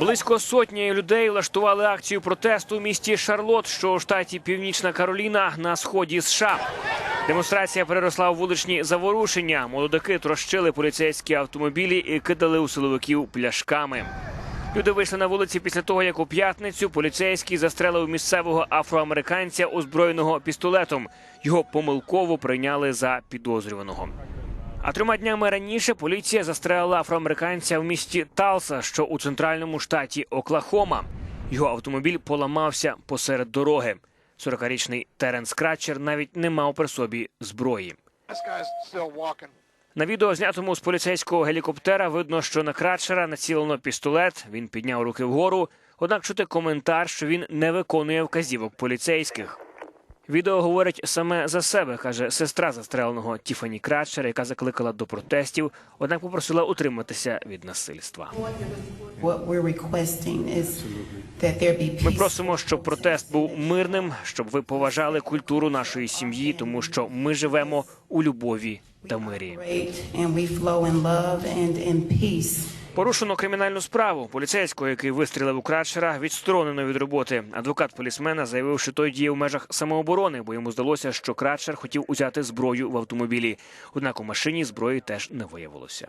Близько сотні людей влаштували акцію протесту у місті Шарлот, що у штаті Північна Кароліна на сході США. Демонстрація переросла у вуличні заворушення. Молодики трощили поліцейські автомобілі і кидали у силовиків пляшками. Люди вийшли на вулиці після того, як у п'ятницю поліцейський застрелив місцевого афроамериканця, озброєного пістолетом. Його помилково прийняли за підозрюваного. А трьома днями раніше поліція застрелила афроамериканця в місті Талса, що у центральному штаті Оклахома. Його автомобіль поламався посеред дороги. 40-річний Теренс Кратчер навіть не мав при собі зброї. На відео, знятому з поліцейського гелікоптера, видно, що на Кратчера націлено пістолет. Він підняв руки вгору. Однак чути коментар, що він не виконує вказівок поліцейських. Відео говорить саме за себе, каже сестра застреленого Тіфані Кратчера, яка закликала до протестів, однак попросила утриматися від насильства. Ми просимо, щоб протест був мирним, щоб ви поважали культуру нашої сім'ї, тому що ми живемо у любові та мирі. Порушено кримінальну справу. Поліцейського, який вистрілив у крачера, відсторонено від роботи. Адвокат полісмена заявив, що той діє в межах самооборони, бо йому здалося, що крачер хотів узяти зброю в автомобілі. Однак у машині зброї теж не виявилося.